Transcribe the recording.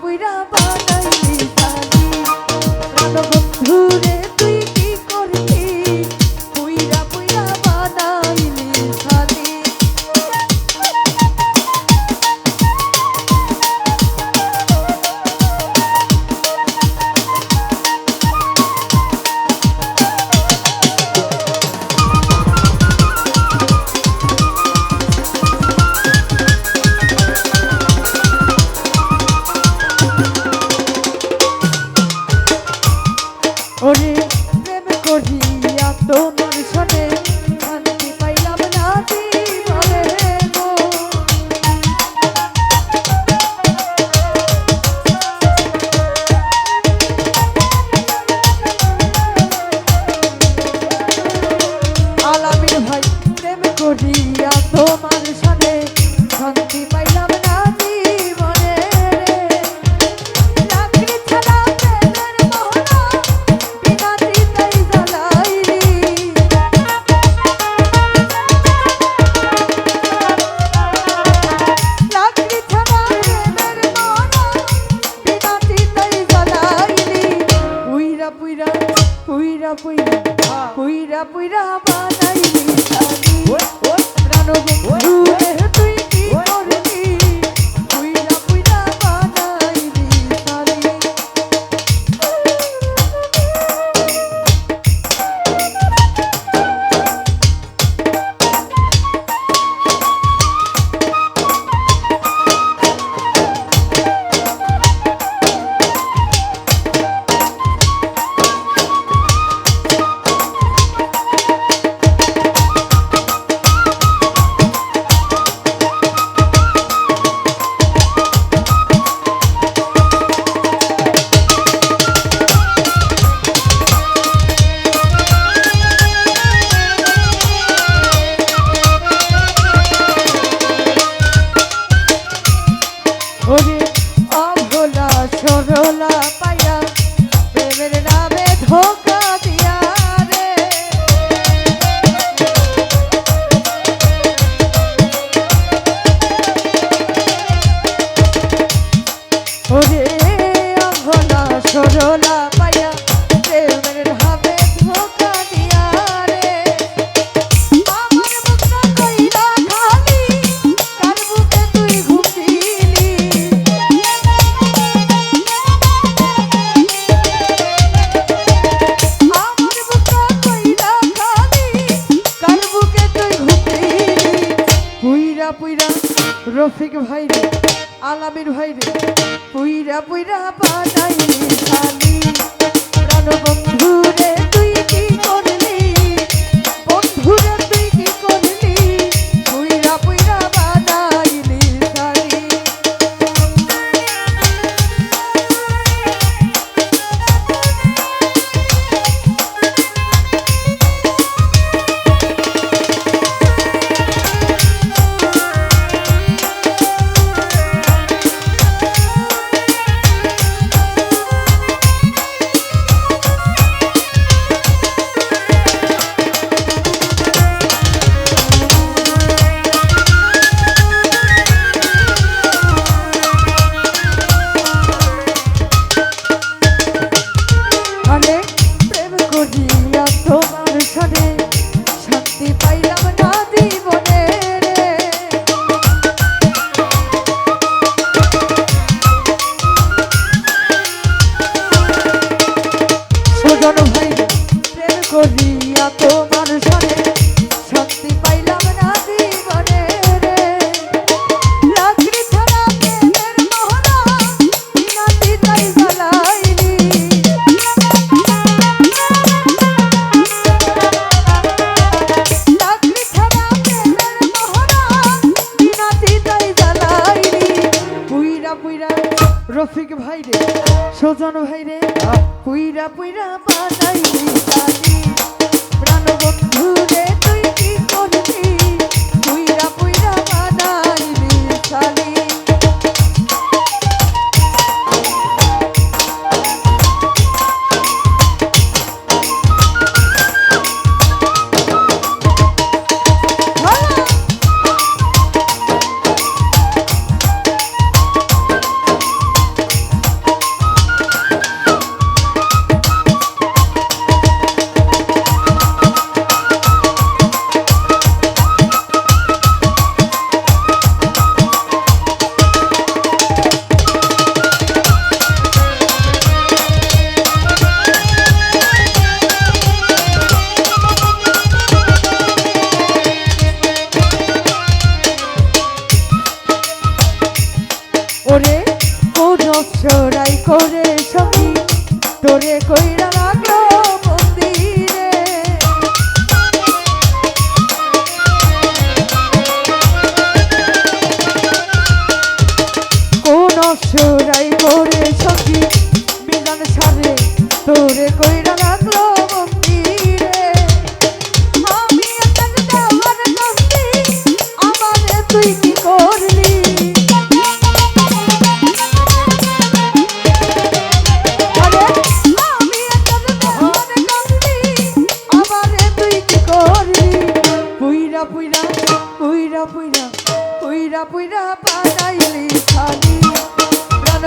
পুইরা পুইরা পুইরা পুইরা পুইরা পুইরা, রফিক ভাই রে আলামির ভাই রে পুইরা পুইরা পাঠাই রে প্রাণ বন্ধু রে তুই সজন ভাইরে পুইরা পুইরা বানাই প্রাণ বন্ধু রে। নৌঢক চড়াই করে সখী, তোরে কইরা লাগল মন্দিরে। কোন চড়াই করে সখী, মিলান সারে তোরে কইরা লাগল মন্দিরে। পুইরা পাড়াইলি খালি প্রাণ